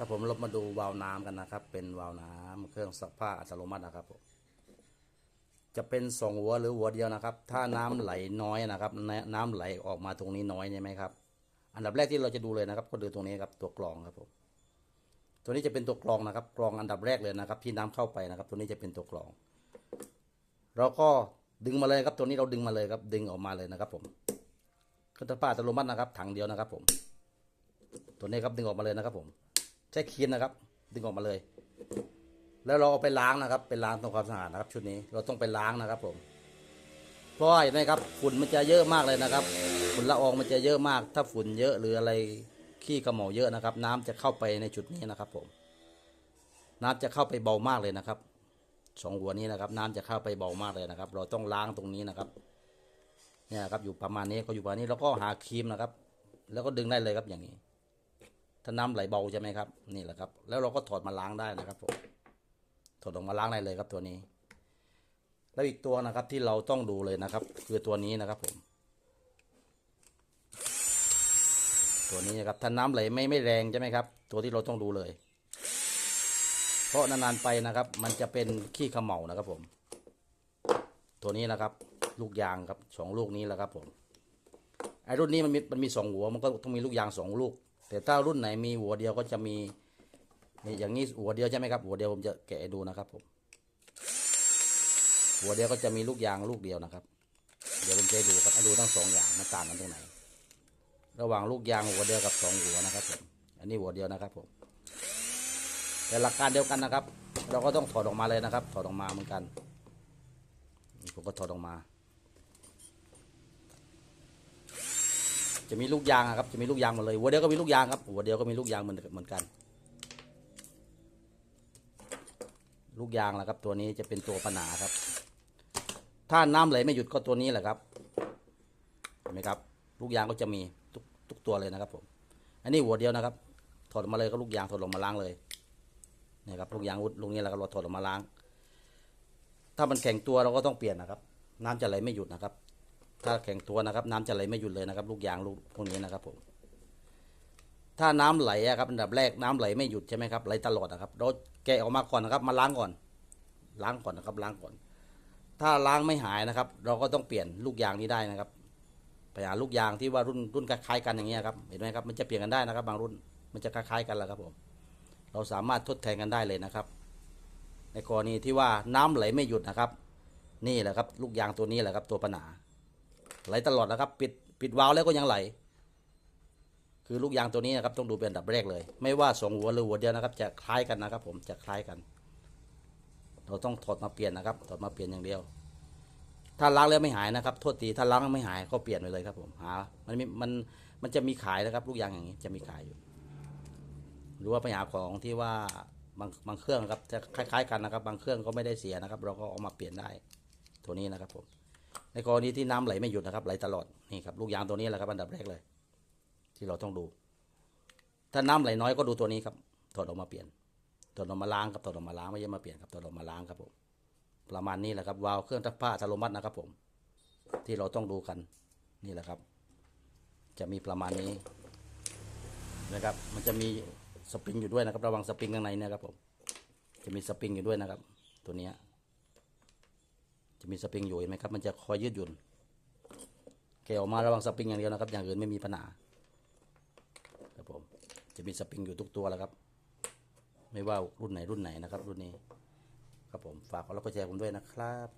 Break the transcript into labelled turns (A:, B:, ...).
A: ครับผมเรามาดูวาล์วน้ำกันนะครับ เป็นวาล์วน้ำเครื่องซักผ้าอัตโนมัตินะครับผมจะเป็นสองหัวหรือหัวเดียวนะครับ ถ้าน้ำไหลน้อยนะครับนน้ำไหลออกมาตรงนี้น้อยใช่ไหมครับ อันดับแรกที่เราจะดูเลยนะครับ ก็ดูตรงนี้ครับตัวกรองครับผมตัวนี้จะเป็นตัวกรองนะครับ กรองอันดับแรกเลยนะครับ ที่น้ำเข้าไปนะครับ ตัวนี้จะเป็นตัวกรอง เราก็ดึงมาเลยครับ ตัวนี้เราดึงมาเลยครับ ดึงออกมาเลยนะครับ ผมเครื่องซักผ้าอัตโนมัตินะครับ ถังเดียวนะครับ ผม ตัวนี้ครับดึงออกมาเลยนะครับ ผม ช้ครีมนะครับ ดึงออกมาเลย แล้วเราเอาไปล้างนะครับไปล้างทำความสะอาดนะครับ ชุดนี้เราต้องไปล้างนะครับผมเพราะว่าเห็นไหมครับฝุ่นมันจะเยอะมากเลยนะครับฝุ่นละอองมันจะเยอะมาก ถ้าฝุ่นเยอะหรืออะไรขี้กระหมาเยอะนะครับ น้ำจะเข้าไปในจุดนี้นะครับผม น้ำจะเข้าไปเบามากเลยนะครับสองหัวนี้นะครับ น้ำจะเข้าไปเบามากเลยนะครับ เราต้องล้างตรงนี้นะครับ เนี่ยครับอยู่ประมาณนี้ก็อยู่ประมาณนี้แล้วก็หาครีมนะครับ แล้วก็ดึงได้เลยครับอย่างนี้ ถ้าน้ำไหลเบาใช่ไหมครับ นี่แหละครับ แล้วเราก็ถอดมาล้างได้นะครับผมถอดออกมาล้างได้เลยครับตัวนี้ แล้วอีกตัวนะครับที่เราต้องดูเลยนะครับ คือตัวนี้นะครับผม ตัวนี้นะครับถ้าน้ำไหลไม่ไม่แรงใช่ไหมครับ ตัวที่เราต้องดูเลย เพราะนานๆไปนะครับ มันจะเป็นขี้ขมเหลานะครับผม ตัวนี้นะครับ ลูกยางครับสองลูกนี้แหละครับผมไอ้รุ่นนี้มันมีมันมีสองหัวมันก็ต้องมีลูกยางสองลูก แต่ถ้ารุ่นไหนมีหัวเดียวก็จะมีนี่อย่างนี้หัวเดียวใช่ไหมครับ หัวเดียวผมจะแกะดูนะครับผมหัวเดียวก็จะมีลูกยางลูกเดียวนะครับ เดี๋ยวผมจะดูครับดูทั้งสองอย่างมันต่างกันตรงไหน ระหว่างลูกยางหัวเดียวกับสองหัวนะครับผมอันนี้หัวเดียวนะครับผมแต่หลักการเดียวกันนะครับ เราก็ต้องถอดออกมาเลยนะครับ ถอดออกมาเหมือนกันผมก็ถอดออกมา จะมีลูกยางอะครับ จะมีลูกยางหมดเลย หัวเดียวก็มีลูกยางครับ หัวเดียวก็มีลูกยางเหมือนเหมือนกัน ลูกยางแหละครับ ตัวนี้จะเป็นตัวปัญหาครับ ถ้าน้ำไหลไม่หยุดก็ตัวนี้แหละครับ เห็นไหมครับ ลูกยางก็จะมีทุกทุกตัวเลยนะครับผม อันนี้หัวเดียวนะครับ ถอดมาเลยก็ลูกยางถอดลงมาล้างเลยนี่ครับลูกยางอุดลูกนี้แหละครับเราถอดออกมาล้าง ถ้ามันแข็งตัวเราก็ต้องเปลี่ยนนะครับ น้ำจะไหลไม่หยุดนะครับ ถ้าแข็งตัวนะครับ น้ำจะไหลไม่หยุดเลยนะครับ ลูกยางลูกพวกนี้นะครับผมถ้าน้ำไหลอะครับอันดับแรกน้ำไหลไม่หยุดใช่ไหมครับไหลตลอดนะครับเราแกะออกมาก่อนนะครับ มาล้างก่อน ล้างก่อนนะครับ ล้างก่อน ถ้าล้างไม่หายนะครับ เราก็ต้องเปลี่ยนลูกยางนี้ได้นะครับไปหาลูกยางที่ว่ารุ่นรุ่นคล้ายๆกันอย่างเงี้ยครับเห็นไหมครับมันจะเปลี่ยนกันได้นะครับ บางรุ่นมันจะคล้ายๆกันแหละครับผมเราสามารถทดแทนกันได้เลยนะครับ ในกรณีที่ว่าน้ำไหลไม่หยุดนะครับ นี่แหละครับ ลูกยางตัวนี้แหละครับ ตัวปัญหา ไหลตลอดนะครับ ปิดปิดวาล์วแล้วก็ยังไหล คือลูกยางตัวนี้นะครับต้องดูเป็นอันดับแรกเลย ไม่ว่าสองหัวหรือหัวเดียวนะครับ จะคล้ายกันนะครับ ผมจะคล้ายกัน เราต้องถอดมาเปลี่ยนนะครับถอดมาเปลี่ยนอย่างเดียว ถ้าล้างแล้วไม่หายนะครับโทษทีถ้าล้างไม่หายก็เปลี่ยนไปเลยครับ ผมหามันมีมันมันจะมีขายนะครับ ลูกยางอย่างนี้จะมีขายอยู่ หรือว่าไปหาของที่ว่าบางบางเครื่องครับจะคล้าย ๆ กันนะครับ บางเครื่องก็ไม่ได้เสียนะครับ เราก็เอามาเปลี่ยนได้ ตัวนี้นะครับผม ในกรณีที่น้ำไหลไม่หยุดนะครับไหลตลอดนี่ครับลูกยางตัวนี้แหละครับอันดับแรกเลย ที่เราต้องดู ถ้าน้ำไหลน้อยก็ดูตัวนี้ครับถอดออกมาเปลี่ยนถอดออกมาล้างครับถอดออกมาล้างไม่ใช่มาเปลี่ยนครับถอดออกมาล้างครับผมประมาณนี้แหละครับวาล์วเครื่องซักผ้าอัตโนมัตินะครับ ผม ที่เราต้องดูกันนี่แหละครับ จะมีประมาณนี้นะครับ มันจะมีสปริงอยู่ด้วยนะครับ ระวังสปริงข้างในนะครับผมจะมีสปริงอยู่ด้วยนะครับ ตัวนี้ มีสปริงอยู่เห็นไหมครับ มันจะคอยยืดหยุ่นแกออกมาระวังสปริงอย่างเดียวนะครับ อย่างอื่นไม่มีปัญหาครับผม จะมีสปริงอยู่ทุกตัวแล้วครับ ไม่ว่ารุ่นไหนรุ่นไหนนะครับ รุ่นนี้ ครับผม ฝากกดไลค์กดแชร์ผมด้วยนะครับ